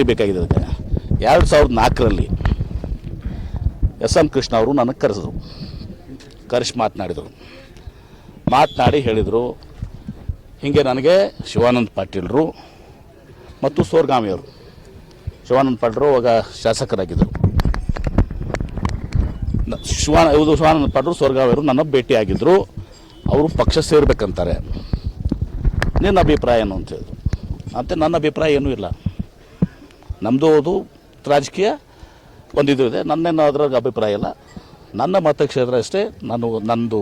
ಬೇಕಾಗಿದೆ ಅದಕ್ಕೆ ಎರಡು ಸಾವಿರದ ನಾಲ್ಕರಲ್ಲಿ ಎಸ್ ಎಂ ಕೃಷ್ಣ ಅವರು ನನಗೆ ಕರೆಸಿದ್ರು. ಕರೆಸಿ ಮಾತನಾಡಿದರು. ಮಾತನಾಡಿ ಹೇಳಿದರು, ಹೀಗೆ ನನಗೆ ಶಿವಾನಂದ ಪಾಟೀಲರು ಮತ್ತು ಸೋರ್ಗಾಮಿಯವರು ಶಿವಾನಂದ ಪಾಟೀಲರು ಅವಾಗ ಶಾಸಕರಾಗಿದ್ದರು. ಶಿವಾನ ಇದು ಶಿವಾನಂದ ಪಾಟೀಲರು ಸೋರ್ಗಾಮಿಯವರು ನನ್ನ ಭೇಟಿಯಾಗಿದ್ದರು ಅವರು ಪಕ್ಷ ಸೇರಬೇಕಂತಾರೆ. ನಿನ್ನ ಅಭಿಪ್ರಾಯ ಏನು ಅಂತ ಹೇಳಿದ್ರು. ಅಂತ ನನ್ನ ಅಭಿಪ್ರಾಯ ಏನೂ ಇಲ್ಲ. ನಮ್ಮದು ಅದು ರಾಜಕೀಯ ಒಂದಿದು ಇದೆ. ನನ್ನೇನು ಅದ್ರಾಗ ಅಭಿಪ್ರಾಯ ಇಲ್ಲ. ನನ್ನ ಮತಕ್ಷೇತ್ರ ಅಷ್ಟೇ. ನಾನು ನನ್ನದು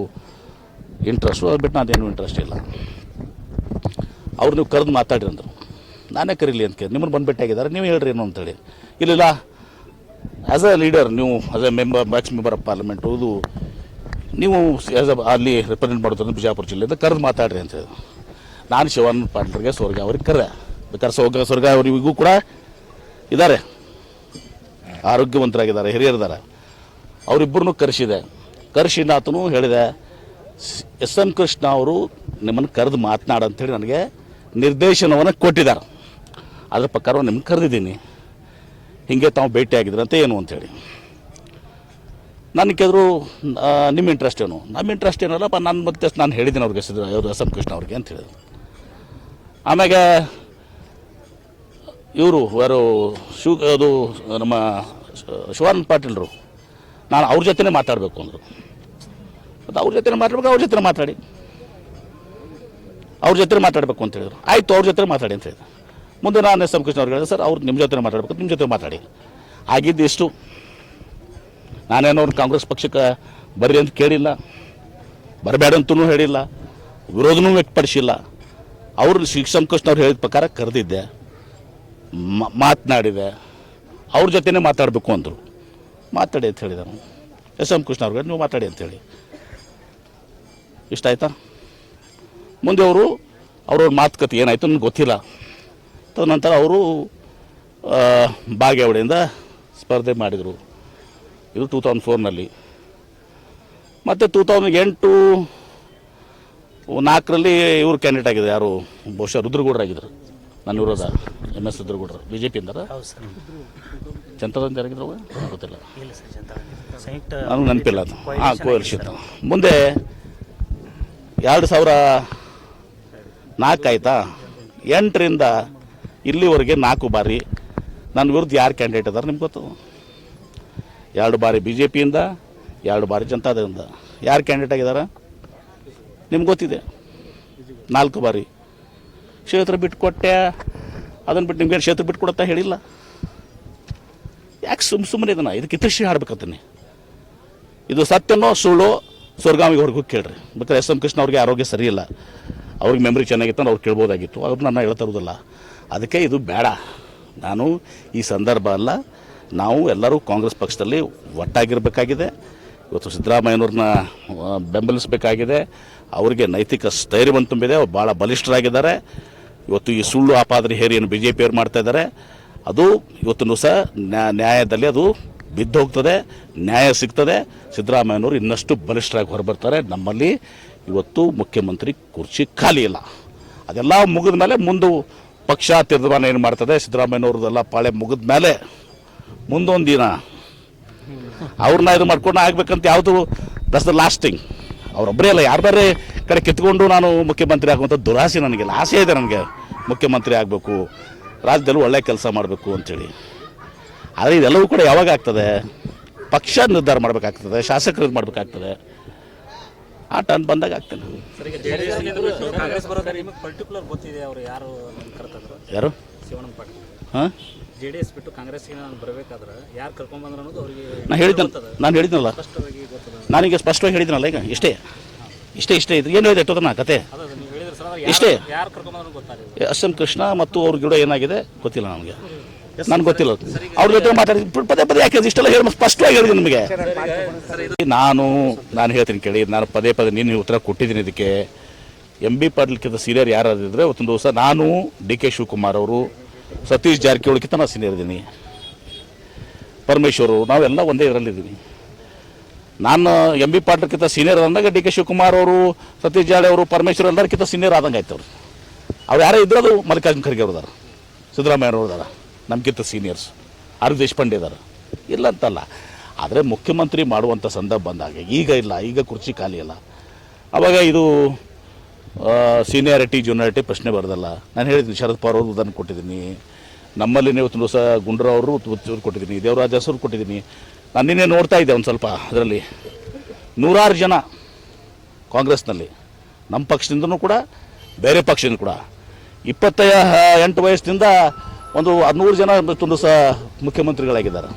ಇಂಟ್ರೆಸ್ಟು ಅದು ಬಿಟ್ಟು ನಾನೇನು ಇಂಟ್ರೆಸ್ಟ್ ಇಲ್ಲ. ಅವ್ರು ನೀವು ಕರೆದು ಮಾತಾಡಿ ಅಂದರು. ನಾನೇ ಕರೀಲಿ ಅಂತ ಕೇಳಿ ನಿಮ್ಮನ್ನು ಬಂದುಬಿಟ್ಟಾಗಿದ್ದಾರೆ. ನೀವು ಹೇಳ್ರಿ ಏನು ಅಂತೇಳಿ. ಇಲ್ಲಿಲ್ಲ. ಆ್ಯಸ್ ಅ ಲೀಡರ್ ನೀವು as a member max member of parliament ಇದು ನೀವು ಆ್ಯಸ್ ಅ ಅಲ್ಲಿ ರೆಪ್ರೆಸೆಂಟ್ ಮಾಡೋದು ಬಿಜಾಪುರ ಜಿಲ್ಲೆಯಿಂದ ಕರೆದು ಮಾತಾಡ್ರಿ ಅಂತ ಹೇಳಿದ್ರು. ನಾನು ಶಿವಾನಂದ ಪಾಟೀಲ್ರಿಗೆ ಸ್ವರ್ಗ ಅವ್ರಿಗೆ ಕರೆ. ಬೇಕಾದ್ರೆ ಸ್ವರ್ಗ ಸ್ವರ್ಗ ಅವರಿಗೂ ಕೂಡ ಇದ್ದಾರೆ ಆರೋಗ್ಯವಂತರಾಗಿದ್ದಾರೆ, ಹಿರಿಯರಿದ್ದಾರೆ. ಅವರಿಬ್ಬರನ್ನೂ ಕರೆಸಿದೆ. ಕರೆಸಿ ನಾತನು ಹೇಳಿದೆ, ಎಸ್. ಎಂ. ಕೃಷ್ಣ ಅವರು ನಿಮ್ಮನ್ನು ಕರೆದು ಮಾತನಾಡು ಅಂಥೇಳಿ ನನಗೆ ನಿರ್ದೇಶನವನ್ನು ಕೊಟ್ಟಿದ್ದಾರೆ. ಅದರ ಪ್ರಕಾರ ನಿಮ್ಗೆ ಕರೆದಿದ್ದೀನಿ. ಹೀಗೆ ತಾವು ಭೇಟಿಯಾಗಿದ್ರು ಅಂತ ಏನು ಅಂಥೇಳಿ ನನಗೆ ಕೇಳಿದ್ರು ನಿಮ್ಮ ಇಂಟ್ರೆಸ್ಟ್ ಏನು? ನಮ್ಮ ಇಂಟ್ರೆಸ್ಟ್ ಏನಲ್ಲಪ್ಪ ನಾನು ಮತ್ತೆ ನಾನು ಹೇಳಿದ್ದೀನಿ ಅವ್ರಿಗೆ, ಎಸ್. ಎಂ. ಕೃಷ್ಣ ಅವ್ರಿಗೆ ಅಂತ ಹೇಳಿದ್ರು. ಆಮ್ಯಾಗೆ ಇವರು, ಯಾರು, ಶಿವ, ಅದು ನಮ್ಮ, ಶಿವಾನಂದ ಪಾಟೀಲ್ರು. ನಾನು ಅವ್ರ ಜೊತೆನೇ ಮಾತಾಡಬೇಕು ಅಂದರು. ಮತ್ತು ಅವ್ರ ಜೊತೆ ಮಾತಾಡ್ಬೇಕು, ಅವ್ರ ಜೊತೆ ಮಾತಾಡಿ. ಅವ್ರ ಜೊತೆ ಮಾತಾಡಬೇಕು ಅಂತ ಹೇಳಿದ್ರು. ಆಯಿತು, ಅವ್ರ ಜೊತೆ ಮಾತಾಡಿ ಅಂತ ಹೇಳಿದ್ರು. ಮುಂದೆ ನಾನು ಎಸ್ ಎಂ ಕೃಷ್ಣ ಅವ್ರಿಗೆ ಹೇಳಿದೆ, ಸರ್, ಅವ್ರು ನಿಮ್ಮ ಜೊತೆ ಮಾತಾಡಬೇಕು, ನಿಮ್ಮ ಜೊತೆ ಮಾತಾಡಿ. ಆಗಿದ್ದು ಇಷ್ಟು. ನಾನೇನೋ ಕಾಂಗ್ರೆಸ್ ಪಕ್ಷಕ್ಕೆ ಬರ್ರಿ ಅಂತ ಕೇಳಿಲ್ಲ. ಬರಬೇಡ ಅಂತಲೂ ಹೇಳಿಲ್ಲ. ವಿರೋಧನೂ ವ್ಯಕ್ತಪಡಿಸಿಲ್ಲ. ಅವರು ಶ್ರೀ ಕೃಷ್ಣ ಅವ್ರು ಹೇಳಿದ ಪ್ರಕಾರ ಕರೆದಿದ್ದೆ. ಮಾತನಾಡಿದೆ. ಅವ್ರ ಜೊತೆನೇ ಮಾತಾಡಬೇಕು ಅಂದರು. ಮಾತಾಡಿ ಅಂತ ಹೇಳಿದರು ಎಸ್ ಎಂ ಕೃಷ್ಣ ಅವ್ರಿಗೆ, ನೀವು ಮಾತಾಡಿ ಅಂತೇಳಿ ಇಷ್ಟ ಆಯ್ತಾ ಮುಂದೆ ಅವರು, ಅವ್ರವ್ರ ಮಾತುಕತೆ ಏನಾಯಿತು ನನಗೆ ಗೊತ್ತಿಲ್ಲ. ತದನಂತರ ಅವರು ಬಾಗೇವಾಡಿಯಿಂದ ಸ್ಪರ್ಧೆ ಮಾಡಿದರು. ಇದು ಟೂ ತೌಸಂಡ್ ಫೋರ್ನಲ್ಲಿ. ಮತ್ತು ಟೂ ತೌಸಂಡ್ ಎಂಟು, ನಾಲ್ಕರಲ್ಲಿ ಇವರು ಕ್ಯಾಂಡಿಡೇಟ್ ಆಗಿದೆ ಯಾರು? ಬಹುಶಃ ರುದ್ರಗೌಡರಾಗಿದ್ದರು. ನನ್ನ ವಿರೋಧ ಎಂ ಎಸ್ ರುದ್ರಗೌಡರು ಬಿ ಜೆ ಪಿಯಿಂದಾರ ಹೌದು ಸರ್. ಯಾರಾಗಿದ್ರು? ಗೊತ್ತಿಲ್ಲ. ಇಲ್ಲ ಸರ್ ಜನತಾ ಸಂಯುಕ್ತ ನನಗೆ ನೆನಪಿಲ್ಲ ಅದು. ಹಾಂ ಕೋಯಲ್ಶಿತ್ ಮುಂದೆ ಎರಡು ಸಾವಿರ ನಾಲ್ಕು ಆಯ್ತಾ? ಎಂಟರಿಂದ ಇಲ್ಲಿವರೆಗೆ ನಾಲ್ಕು ಬಾರಿ ನನ್ನ ವಿರುದ್ಧ ಯಾರು ಕ್ಯಾಂಡಿಡೇಟ್ ಅದಾರೆ ನಿಮ್ಗೆ ಗೊತ್ತು? ಎರಡು ಬಾರಿ ಬಿ ಜೆ ಪಿಯಿಂದ ಎರಡು ಬಾರಿ ಜನತಾದಿಂದ ಯಾರು ಕ್ಯಾಂಡಿಡೇಟ್ ಆಗಿದ್ದಾರೆ ನಿಮ್ಗೆ ಗೊತ್ತಿದೆ. ನಾಲ್ಕು ಬಾರಿ. ಕ್ಷೇತ್ರ ಬಿಟ್ಟುಕೊಟ್ಟೆ ಅದನ್ನು ಬಿಟ್ಟು ನಿಮ್ಗೆ ಕ್ಷೇತ್ರ ಬಿಟ್ಕೊಡತ್ತಾ ಹೇಳಿಲ್ಲ. ಯಾಕೆ ಸುಮ್ಮ ಸುಮ್ಮನೆ ಇದನ್ನ? ಇದಕ್ಕೆ ಇತಿಶ್ರೀ ಹಾಡ್ಬೇಕಂತೀನಿ. ಇದು ಸತ್ಯನೋ ಸುಳ್ಳು ಸ್ವರ್ಗಾಮಿಗೆ ಕೇಳ್ರಿ. ಬೇಕಾದ್ರೆ ಎಸ್ ಎಂ ಕೃಷ್ಣ ಅವ್ರಿಗೆ ಆರೋಗ್ಯ ಸರಿ ಇಲ್ಲ. ಅವ್ರಿಗೆ ಮೆಮ್ರಿ ಚೆನ್ನಾಗಿತ್ತು ಅವ್ರು ಕೇಳ್ಬೋದಾಗಿತ್ತು. ಅವ್ರು ನನ್ನ ಹೇಳ್ತಾ ಇರೋದಿಲ್ಲ. ಅದಕ್ಕೆ ಇದು ಬೇಡ. ನಾನು ಈ ಸಂದರ್ಭ ಅಲ್ಲ. ನಾವು ಎಲ್ಲರೂ ಕಾಂಗ್ರೆಸ್ ಪಕ್ಷದಲ್ಲಿ ಒಟ್ಟಾಗಿರಬೇಕಾಗಿದೆ. ಇವತ್ತು ಸಿದ್ದರಾಮಯ್ಯನವ್ರನ್ನ ಬೆಂಬಲಿಸಬೇಕಾಗಿದೆ. ಅವರಿಗೆ ನೈತಿಕ ಸ್ಥೈರ್ಯವನ್ನು ತುಂಬಿದೆ. ಭಾಳ ಬಲಿಷ್ಠರಾಗಿದ್ದಾರೆ. ಇವತ್ತು ಈ ಸುಳ್ಳು ಆಪಾದನೆ ಹೇರಿಯನ್ನು ಬಿ ಜೆ ಪಿಯವರು ಮಾಡ್ತಾ ಇದ್ದಾರೆ, ಅದು ಇವತ್ತು ಸಹ ನ್ಯಾ- ನ್ಯಾಯದಲ್ಲಿ ಅದು ಬಿದ್ದು ಹೋಗ್ತದೆ, ನ್ಯಾಯ ಸಿಗ್ತದೆ. ಸಿದ್ದರಾಮಯ್ಯನವರು ಇನ್ನಷ್ಟು ಬಲಿಷ್ಠರಾಗಿ ಹೊರಬರ್ತಾರೆ. ನಮ್ಮಲ್ಲಿ ಇವತ್ತು ಮುಖ್ಯಮಂತ್ರಿ ಕುರ್ಚಿ ಖಾಲಿ ಇಲ್ಲ. ಅದೆಲ್ಲ ಮುಗಿದ ಮೇಲೆ ಮುಂದೆ ಪಕ್ಷ ತೀರ್ಮಾನ ಏನು ಮಾಡ್ತದೆ, ಸಿದ್ದರಾಮಯ್ಯನವ್ರದ್ದೆಲ್ಲ ಪಾಳೆ ಮುಗಿದ ಮೇಲೆ ಮುಂದೊಂದು ದಿನ ಅವ್ರನ್ನ ಇದು ಮಾಡ್ಕೊಂಡು ಆಗ್ಬೇಕಂತ ಯಾವುದು ದಸ್ ದ ಲಾಸ್ಟಿಂಗ್ ಅವರೊಬ್ಬರೇ ಅಲ್ಲ ಯಾರ್ದಾರೇ ಕಡೆ ಕಿತ್ಕೊಂಡು ನಾನು ಮುಖ್ಯಮಂತ್ರಿ ಆಗುವಂಥ ದುರಾಸೆ ನನಗೆ ಆಸೆ ಇದೆ ನನಗೆ. ಮುಖ್ಯಮಂತ್ರಿ ಆಗಬೇಕು ರಾಜ್ಯದಲ್ಲಿ ಒಳ್ಳೆ ಕೆಲಸ ಮಾಡಬೇಕು ಅಂಥೇಳಿ ಆದರೆ ಇದೆಲ್ಲವೂ ಕೂಡ ಯಾವಾಗ ಆಗ್ತದೆ? ಪಕ್ಷ ನಿರ್ಧಾರ ಮಾಡಬೇಕಾಗ್ತದೆ ಶಾಸಕರು ಇದು ಮಾಡಬೇಕಾಗ್ತದೆ. ಆ ಟರ್ನ್ ಬಂದಾಗ ಅವರು? ಯಾರು ಹಾಂ? ನಾನು ಅವರಿಗೆ ನಾನು ಹೇಳಿದ್ನಲ್ಲ. ನಾನೀಗ ಸ್ಪಷ್ಟವಾಗಿ ಹೇಳಿದ್ನಲ್ಲ ಈಗ. ಇಷ್ಟೇ. ಇಷ್ಟೇ ಇಷ್ಟೇ. ಇದು ಏನು ಹೇಳಿದೆ ಎಷ್ಟೋದನ್ನ ನಾ ಕತೆ ಇಷ್ಟೇ. ಎಸ್ ಎಂ ಕೃಷ್ಣ ಮತ್ತು ಅವ್ರ ಗಿಡ ಏನಾಗಿದೆ ಗೊತ್ತಿಲ್ಲ ನನಗೆ ನನ್ಗೆ ಗೊತ್ತಿಲ್ಲ. ಅವ್ರ ಜೊತೆ ಮಾತಾಡಿ ಪದೇ ಪದೇ ಯಾಕೆ ಇಷ್ಟೆಲ್ಲ ಹೇಳಿ ಸ್ಪಷ್ಟವಾಗಿ ಹೇಳಿದೆ ನಿಮಗೆ. ನಾನು ನಾನು ಹೇಳ್ತೀನಿ ಕೇಳಿ ನಾನು ಪದೇ ಪದೇ ನೀನು ಉತ್ತರ ಕೊಟ್ಟಿದ್ದೀನಿ ಇದಕ್ಕೆ. ಎಂ ಬಿ ಪಾಟೀಲ್ಕಿಂತ ಸೀನಿಯರ್ ಯಾರಾದಿದ್ರೆ ಒಂದು ದಿವಸ ನಾನು ಡಿ ಕೆ ಶಿವಕುಮಾರ್ ಅವರು ಸತೀಶ್ ಜಾರಕಿಹೊಳಿಗಿಂತ ನಾನು ಸೀನಿಯರ್ ಇದ್ದೀನಿ. ಅವರು ನಾವೆಲ್ಲ ಒಂದೇ ಇದರಲ್ಲಿದ್ದೀವಿ ನಾನು ಎಂ ಬಿ ಪಾಟೀಲ್ಕಿಂತ ಸೀನಿಯರ್ ಅಂದಾಗ ಡಿ ಕೆ ಶಿವಕುಮಾರ್ ಅವರು, ಸತೀಶ್ ಜಾಡೆ ಅವರು, ಪರಮೇಶ್ವರ್ ಎಲ್ಲರಿಗಿಂತ ಸೀನಿಯರ್ ಆದಂಗೆ ಆಯ್ತು ಅವರು. ಅವ್ರು ಯಾರೇ ಇದ್ರೂ ಅದು ಮಲ್ಲಿಕಾರ್ಜುನ ಖರ್ಗೆ ಅವ್ರದಾರ, ಸಿದ್ದರಾಮಯ್ಯ ಅವ್ರದಾರ, ನಮಗಿಂತ ಸೀನಿಯರ್ಸ್ ಆರ್ ದೇಶಪಾಂಡೆ ಇದ್ದಾರೆ ಇಲ್ಲ ಅಂತಲ್ಲ. ಆದರೆ ಮುಖ್ಯಮಂತ್ರಿ ಮಾಡುವಂಥ ಸಂದರ್ಭ ಬಂದಾಗ, ಈಗ ಇಲ್ಲ, ಈಗ ಕುರ್ಚಿ ಖಾಲಿ ಇಲ್ಲ ಅವಾಗ ಇದು ಸೀನಿಯಾರಿಟಿ ಜೂನಿಯಾರಿಟಿ ಪ್ರಶ್ನೆ ಬರೋದಲ್ಲ. ನಾನು ಹೇಳಿದ್ದೀನಿ ಶರದ್ ಪವಾರ್ ಅವರು ಉದಾಹರಣೆ ಕೊಟ್ಟಿದ್ದೀನಿ. ನಮ್ಮಲ್ಲಿ ನೀವು ತುಂಬ ಸಹ ಗುಂಡ್ರ ಅವರು ಕೊಟ್ಟಿದ್ದೀನಿ, ದೇವರಾಜ ಹೆಸರು ಕೊಟ್ಟಿದ್ದೀನಿ. ನಾನು ನಿನ್ನೆ ನೋಡ್ತಾ ಇದ್ದೆ ಒಂದು ಸ್ವಲ್ಪ ಅದರಲ್ಲಿ. ನೂರಾರು ಜನ ಕಾಂಗ್ರೆಸ್ನಲ್ಲಿ. ನಮ್ಮ ಪಕ್ಷದಿಂದನೂ ಕೂಡ ಬೇರೆ ಪಕ್ಷದಿಂದ ಕೂಡ. ಇಪ್ಪತ್ತ ಎಂಟು ವಯಸ್ಸಿನಿಂದ ಒಂದು ಹದಿನೂರು ಜನ ತುಂಬ ಸಹ ಮುಖ್ಯಮಂತ್ರಿಗಳಾಗಿದ್ದಾರೆ.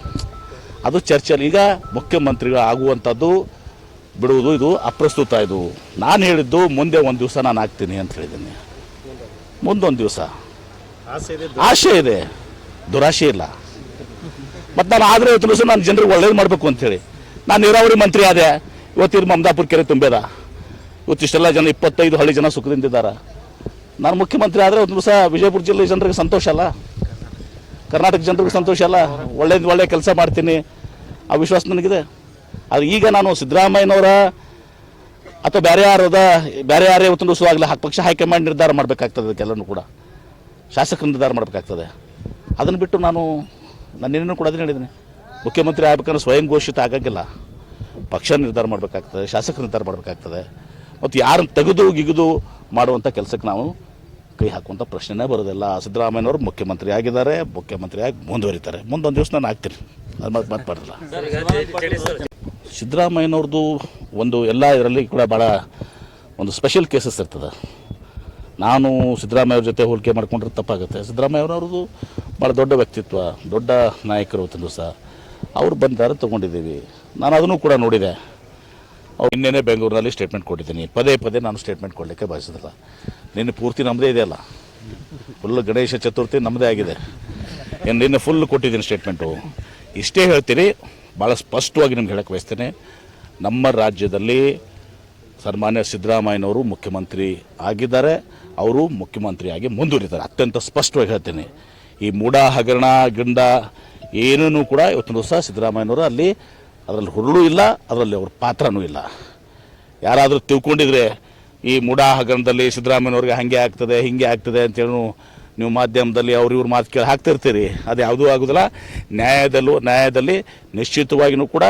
ಅದು ಚರ್ಚೆಯಲ್ಲಿ ಈಗ ಮುಖ್ಯಮಂತ್ರಿಗಳು ಆಗುವಂಥದ್ದು ಬಿಡುವುದು ಇದು ಅಪ್ರಸ್ತುತ ಇದು. ನಾನು ಹೇಳಿದ್ದು ಮುಂದೆ ಒಂದು ದಿವಸ ನಾನು ಆಗ್ತೀನಿ ಅಂತ ಹೇಳಿದ್ದೀನಿ. ಮುಂದೊಂದು ದಿವಸ. ಆಸೆ ಇದೆ ದುರಾಶೆ ಇಲ್ಲ. ಮತ್ತು ನಾನು ಆದರೆ ಇವತ್ತು ನಾನು ಜನರಿಗೆ ಒಳ್ಳೇದು ಮಾಡಬೇಕು ಅಂತೇಳಿ. ನಾನು ನೀರಾವರಿ ಮಂತ್ರಿ ಆದೆ. ಇವತ್ತಿನ ಮಮದಾಪುರ ಕೆರೆ ತುಂಬೇದ. ಇವತ್ತಿಷ್ಟೆಲ್ಲ ಜನ, ಇಪ್ಪತ್ತೈದು ಹಳ್ಳಿ ಜನ ಸುಖದಿಂದಿದ್ದಾರೆ ನಾನು ಮುಖ್ಯಮಂತ್ರಿ ಆದರೆ ಒಂದು ದಿವಸ ವಿಜಯಪುರ ಜಿಲ್ಲೆ ಜನರಿಗೆ ಸಂತೋಷ ಅಲ್ಲ. ಕರ್ನಾಟಕ ಜನರಿಗೆ ಸಂತೋಷ ಅಲ್ಲ. ಒಳ್ಳೆಯದು ಒಳ್ಳೆ ಕೆಲಸ ಮಾಡ್ತೀನಿ. ಆ ವಿಶ್ವಾಸ ನನಗಿದೆ. ಆದ್ರೆ ಈಗ ನಾನು ಸಿದ್ದರಾಮಯ್ಯನವರ ಅಥವಾ ಬೇರೆ ಯಾರದ ಬೇರೆ ಯಾರೇ ಇವತ್ತು ಆಗಲಿ ಪಕ್ಷ ಹೈಕಮಾಂಡ್ ನಿರ್ಧಾರ ಮಾಡಬೇಕಾಗ್ತದೆ ಅದಕ್ಕೆಲ್ಲನೂ ಕೂಡ. ಶಾಸಕರು ನಿರ್ಧಾರ ಮಾಡಬೇಕಾಗ್ತದೆ. ಅದನ್ನು ಬಿಟ್ಟು ನಾನು ನಾನು ಏನೇನು ಕೂಡ ಅದನ್ನ ಹೇಳಿದ್ದೀನಿ. ಮುಖ್ಯಮಂತ್ರಿ ಆಗ್ಬೇಕಂದ್ರೆ ಸ್ವಯಂ ಘೋಷಿತ ಆಗಂಗಿಲ್ಲ. ಪಕ್ಷ ನಿರ್ಧಾರ ಮಾಡಬೇಕಾಗ್ತದೆ ಶಾಸಕ ನಿರ್ಧಾರ ಮಾಡಬೇಕಾಗ್ತದೆ. ಮತ್ತು ಯಾರನ್ನು ತೆಗೆದು, ಗಿಗಿದು ಮಾಡುವಂಥ ಕೆಲಸಕ್ಕೆ ನಾವು ಕೈ ಹಾಕುವಂಥ ಪ್ರಶ್ನೆನೇ ಬರೋದಿಲ್ಲ. ಸಿದ್ದರಾಮಯ್ಯನವರು ಮುಖ್ಯಮಂತ್ರಿ ಆಗಿದ್ದಾರೆ, ಮುಖ್ಯಮಂತ್ರಿ ಆಗಿ ಮುಂದುವರಿತಾರೆ. ಮುಂದೊಂದು ದಿವಸ ನಾನು ಆಗ್ತೀನಿ. ಅದು ಮತ್ತೆ ಮತ್ತೆ ಬರೋದಿಲ್ಲ ಸಿದ್ದರಾಮಯ್ಯನವ್ರದ್ದು ಒಂದು ಎಲ್ಲ ಇದರಲ್ಲಿ ಕೂಡ ಭಾಳ ಒಂದು ಸ್ಪೆಷಲ್ ಕೇಸಸ್ ಇರ್ತದೆ. ನಾನು ಸಿದ್ದರಾಮಯ್ಯವ್ರ ಜೊತೆ ಹೋಲಿಕೆ ಮಾಡ್ಕೊಂಡ್ರೆ ತಪ್ಪಾಗುತ್ತೆ. ಸಿದ್ದರಾಮಯ್ಯ ಅವ್ರವ್ರದ್ದು ಭಾಳ ದೊಡ್ಡ ವ್ಯಕ್ತಿತ್ವ, ದೊಡ್ಡ ನಾಯಕರು ಇವತ್ತಿನ ಸಹ ಅವ್ರು ಬಂದಾರೆ ತೊಗೊಂಡಿದ್ದೀವಿ. ನಾನು ಅದನ್ನು ಕೂಡ ನೋಡಿದೆ. ಅವ್ರು ನಿನ್ನೆ ಬೆಂಗಳೂರಿನಲ್ಲಿ ಸ್ಟೇಟ್ಮೆಂಟ್ ಕೊಟ್ಟಿದ್ದೀನಿ. ಪದೇ ಪದೇ ನಾನು ಸ್ಟೇಟ್ಮೆಂಟ್ ಕೊಡಲಿಕ್ಕೆ ಬಯಸೋದಿಲ್ಲ. ನಿನ್ನೆ ಪೂರ್ತಿ ನಮ್ಮದೇ ಇದೆಯಲ್ಲ ಫುಲ್ ಗಣೇಶ ಚತುರ್ಥಿ ನಮ್ಮದೇ ಆಗಿದೆ. ಏನು ನಿನ್ನೆ ಫುಲ್ ಕೊಟ್ಟಿದ್ದೀನಿ ಸ್ಟೇಟ್ಮೆಂಟು ಇಷ್ಟೇ ಹೇಳ್ತೀನಿ ಭಾಳ ಸ್ಪಷ್ಟವಾಗಿ ನಿಮ್ಗೆ ಹೇಳಕ್ಕೆ ಬಯಸ್ತೇನೆ. ನಮ್ಮ ರಾಜ್ಯದಲ್ಲಿ ಸನ್ಮಾನ್ಯ ಸಿದ್ದರಾಮಯ್ಯನವರು ಮುಖ್ಯಮಂತ್ರಿ ಆಗಿದ್ದಾರೆ. ಅವರು ಮುಖ್ಯಮಂತ್ರಿಯಾಗಿ ಮುಂದುವರಿತಾರೆ ಅತ್ಯಂತ ಸ್ಪಷ್ಟವಾಗಿ ಹೇಳ್ತೀನಿ. ಈ ಮೂಡ ಹಗರಣ, ಗಿಂಡ ಏನೂ ಕೂಡ ಇವತ್ತಿನ ದಿವಸ ಸಿದ್ದರಾಮಯ್ಯನವರು ಅಲ್ಲಿ ಅದರಲ್ಲಿ ಹುರುಳು ಇಲ್ಲ, ಅದರಲ್ಲಿ ಅವ್ರ ಪಾತ್ರನೂ ಇಲ್ಲ. ಯಾರಾದರೂ ತಿಳ್ಕೊಂಡಿದ್ರೆ ಈ ಮೂಡ ಹಗರಣದಲ್ಲಿ ಸಿದ್ದರಾಮಯ್ಯನವ್ರಿಗೆ ಹಾಗೆ ಆಗ್ತದೆ, ಹಿಂಗೆ ಆಗ್ತದೆ ಅಂತೇಳಿ ನೀವು ಮಾಧ್ಯಮದಲ್ಲಿ ಅವ್ರ ಇವ್ರ ಮಾತು ಕೇಳಿ ಹಾಕ್ತಿರ್ತೀರಿ. ಅದು ಯಾವುದೂ ಆಗೋದಿಲ್ಲ. ನ್ಯಾಯದಲ್ಲೂ, ನ್ಯಾಯದಲ್ಲಿ ನಿಶ್ಚಿತವಾಗಿಯೂ ಕೂಡ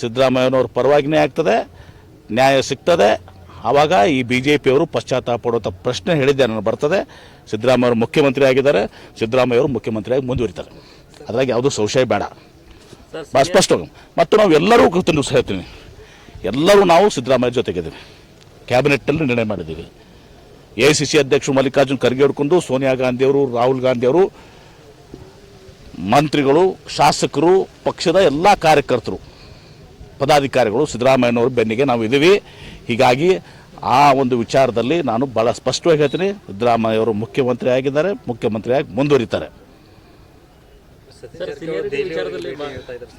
ಸಿದ್ದರಾಮಯ್ಯನವ್ರ ಪರವಾಗಿನೇ ಆಗ್ತದೆ, ನ್ಯಾಯ ಸಿಗ್ತದೆ. ಆವಾಗ ಈ ಬಿ ಜೆ ಪಿಯವರು ಪಶ್ಚಾತ್ತಾಪ ಪಡುವಂಥ ಪ್ರಶ್ನೆ ಹೇಳಿದ್ದೆ ನಾನು ಬರ್ತದೆ. ಸಿದ್ದರಾಮಯ್ಯ ಅವರು ಮುಖ್ಯಮಂತ್ರಿ ಆಗಿದ್ದಾರೆ. ಸಿದ್ದರಾಮಯ್ಯ ಅವರು ಮುಖ್ಯಮಂತ್ರಿಯಾಗಿ ಮುಂದುವರಿತಾರೆ. ಅದ್ರಾಗ ಯಾವುದೂ ಸಂಶಯ ಬೇಡ. ಭಾಳ ಸ್ಪಷ್ಟವಾಗಿ ಮತ್ತು ನಾವು ಎಲ್ಲರೂ ದಿವಸ ಹೇಳ್ತೀನಿ. ಎಲ್ಲರೂ ನಾವು ಸಿದ್ದರಾಮಯ್ಯ ಜೊತೆಗಿದ್ದೀವಿ. ಕ್ಯಾಬಿನೆಟ್ಟಲ್ಲಿ ನಿರ್ಣಯ ಮಾಡಿದ್ದೀವಿ. ಎ ಸಿ ಸಿ ಅಧ್ಯಕ್ಷರು ಮಲ್ಲಿಕಾರ್ಜುನ್ ಖರ್ಗೆ ಹಿಡ್ಕೊಂಡು ಸೋನಿಯಾ ಗಾಂಧಿಯವರು ರಾಹುಲ್ ಗಾಂಧಿಯವರು ಮಂತ್ರಿಗಳು ಶಾಸಕರು ಪಕ್ಷದ ಎಲ್ಲ ಕಾರ್ಯಕರ್ತರು ಪದಾಧಿಕಾರಿಗಳು ಸಿದ್ದರಾಮಯ್ಯನವ್ರ ಬೆನ್ನಿಗೆ ನಾವು ಇದ್ದೀವಿ. ಹೀಗಾಗಿ ಆ ಒಂದು ವಿಚಾರದಲ್ಲಿ ನಾನು ಭಾಳ ಸ್ಪಷ್ಟವಾಗಿ ಹೇಳ್ತೀನಿ. ಸಿದ್ದರಾಮಯ್ಯ ಅವರು ಮುಖ್ಯಮಂತ್ರಿ ಆಗಿದ್ದಾರೆ ಮುಖ್ಯಮಂತ್ರಿಯಾಗಿ ಮುಂದುವರಿತಾರೆ.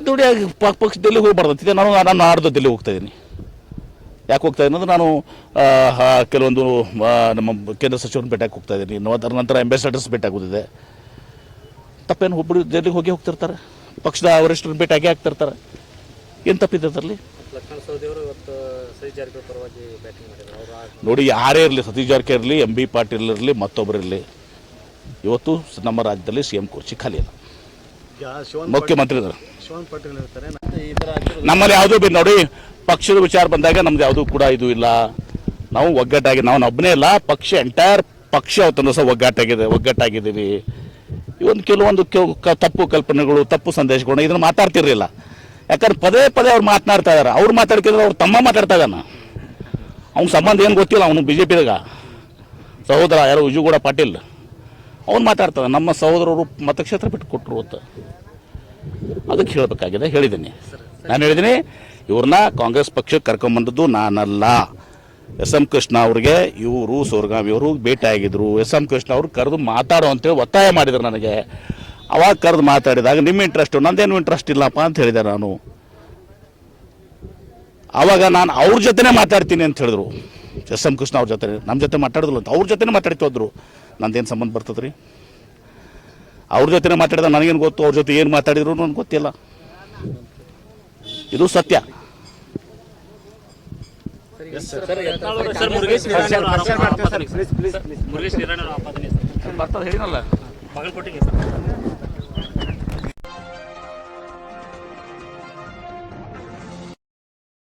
ದುಡಿಯಾಗಿ ಪಕ್ಷ ದಿಲ್ಲಿಗೆ ಹೋಗ್ಬಾರ್ದಂತಿದೆ ನಾನು ನಾನು ಆರ್ದು ಡೆಲ್ಲಿ ಹೋಗ್ತಾ ಇದ್ದೀನಿ. ಯಾಕೆ ಹೋಗ್ತಾ ಇದ್ದೀನಿ ನಾನು ಕೆಲವೊಂದು ನಮ್ಮ ಕೇಂದ್ರ ಸಚಿವರನ್ನ ಭೇಟಿಯಾಗಿ ಹೋಗ್ತಾ ಇದ್ದೀನಿ. ಅದರ ನಂತರ ಅಂಬಾಸಡರ್ಸ್ ಭೇಟಿಯಾಗೋದಿದೆ ತಪ್ಪೇನು ಒಬ್ಬರು ಡೆಲ್ಲಿಗೆ ಹೋಗಿ ಹೋಗ್ತಿರ್ತಾರೆ. ಪಕ್ಷದ ವರಿಷ್ಠರನ್ನ ಭೇಟಿಯಾಗಿ ಆಗ್ತಿರ್ತಾರೆ. ಏನು ತಪ್ಪಿದೆ ಅದರಲ್ಲಿ? ಲಕ್ಷ್ಮಣ ಸವದಿ ಇವತ್ತು ಸರಿ ಪರವಾಗಿ ಬ್ಯಾಟಿಂಗ್ ಮಾಡಿದ್ರು. ನೋಡಿ ಯಾರೇ ಇರಲಿ ಸತೀಶ್ ಜಾರಕಿಹೊಳಿ ಇರಲಿ ಎಂ ಬಿ ಪಾಟೀಲ್ ಇರಲಿ ಮತ್ತೊಬ್ಬರು ಇರಲಿ ಇವತ್ತು ನಮ್ಮ ರಾಜ್ಯದಲ್ಲಿ ಸಿ ಎಂ ಕುರ್ಚಿ ಖಾಲಿ ಇಲ್ಲ. ಮುಖ್ಯಮಂತ್ರಿ ಇದ್ದಾರೆ. ನಮ್ಮಲ್ಲಿ ಯಾವುದೂ ಬಿ ನೋಡಿ ಪಕ್ಷದ ವಿಚಾರ ಬಂದಾಗ ನಮ್ದು ಯಾವುದೂ ಕೂಡ ಇದು ಇಲ್ಲ. ನಾವು ಒಗ್ಗಟ್ಟಾಗಿ ನಾವು ಒಬ್ಬನೇ ಇಲ್ಲ ಪಕ್ಷ ಎಂಟೈರ್ ಪಕ್ಷ ಅವತ್ತನ್ನು ಸಹ ಒಗ್ಗಟ್ಟಾಗಿದೆ ಒಗ್ಗಟ್ಟಾಗಿದ್ದೀವಿ. ಇವೊಂದು ಕೆಲವೊಂದು ಕೆವ್- ಕ- ತಪ್ಪು ಕಲ್ಪನೆಗಳು ತಪ್ಪು ಸಂದೇಶಗಳು ಇದನ್ನು ಮಾತಾಡ್ತಿರ್ಲಿಲ್ಲ. ಯಾಕಂದ್ರೆ ಪದೇ ಪದೇ ಅವ್ರು ಮಾತನಾಡ್ತಾ ಇದಾರೆ. ಅವ್ರು ಮಾತಾಡ್ಕಿದ್ರೆ ಅವ್ರು ತಮ್ಮ ಮಾತಾಡ್ತಾ ಇದ್ದಾನ ಅವ್ನ ಸಂಬಂಧ ಏನು ಗೊತ್ತಿಲ್ಲ, ಅವನು ಬಿ ಜೆ ಪಿದಾಗ ಸಹೋದರ ಯಾರು ವಿಜುಗೌಡ ಪಾಟೀಲ್. ಅವ್ನು ಮಾತಾಡ್ತಾನೆ ನಮ್ಮ ಸಹೋದರರು ಮತಕ್ಷೇತ್ರ ಬಿಟ್ಟು ಕೊಟ್ಟರು ಅಂತ. ಅದಕ್ಕೆ ಹೇಳಬೇಕಾಗಿದೆ, ಹೇಳಿದ್ದೀನಿ. ನಾನು ಹೇಳಿದ್ದೀನಿ ಇವ್ರನ್ನ ಕಾಂಗ್ರೆಸ್ ಪಕ್ಷಕ್ಕೆ ಕರ್ಕೊಂಬಂದದ್ದು ನಾನಲ್ಲ. ಎಸ್ ಎಂ ಕೃಷ್ಣ ಅವ್ರಿಗೆ ಇವರು ಸೋರ್ಗಾವಿ ಅವರು ಭೇಟಿ ಎಸ್ ಎಂ ಕೃಷ್ಣ ಅವರು ಕರೆದು ಮಾತಾಡೋ ಅಂತೇಳಿ ಒತ್ತಾಯ ಮಾಡಿದ್ರು ನನಗೆ. ಅವಾಗ ಕರೆದು ಮಾತಾಡಿದಾಗ ನಿಮ್ಮ ಇಂಟ್ರೆಸ್ಟು ನಂದೇನು ಇಂಟ್ರೆಸ್ಟ್ ಇಲ್ಲಪ್ಪ? ಅಂತ ಹೇಳಿದೆ ನಾನು. ಆವಾಗ ನಾನು ಅವ್ರ ಜೊತೆನೇ ಮಾತಾಡ್ತೀನಿ ಅಂತ ಹೇಳಿದ್ರು. ಎಸ್. ಎಂ. ಕೃಷ್ಣ ಅವ್ರ ಜೊತೆ ನಮ್ಮ ಜೊತೆ ಮಾತಾಡಿದ್ರು ಅಂತ ಅವ್ರ ಜೊತೆನೇ ಮಾತಾಡ್ತಿದ್ರು ಹೋದ್ರು ನಂದೇನು ಸಂಬಂಧ ಬರ್ತದೆ ರೀ ಅವ್ರ ಜೊತೆನೇ ಮಾತಾಡಿದ ನನಗೇನು ಗೊತ್ತು? ಅವ್ರ ಜೊತೆ ಏನು ಮಾತಾಡಿದ್ರು ನನಗೆ ಗೊತ್ತಿಲ್ಲ. ಇದು ಸತ್ಯ. ಹೇಳಿನಲ್ಲ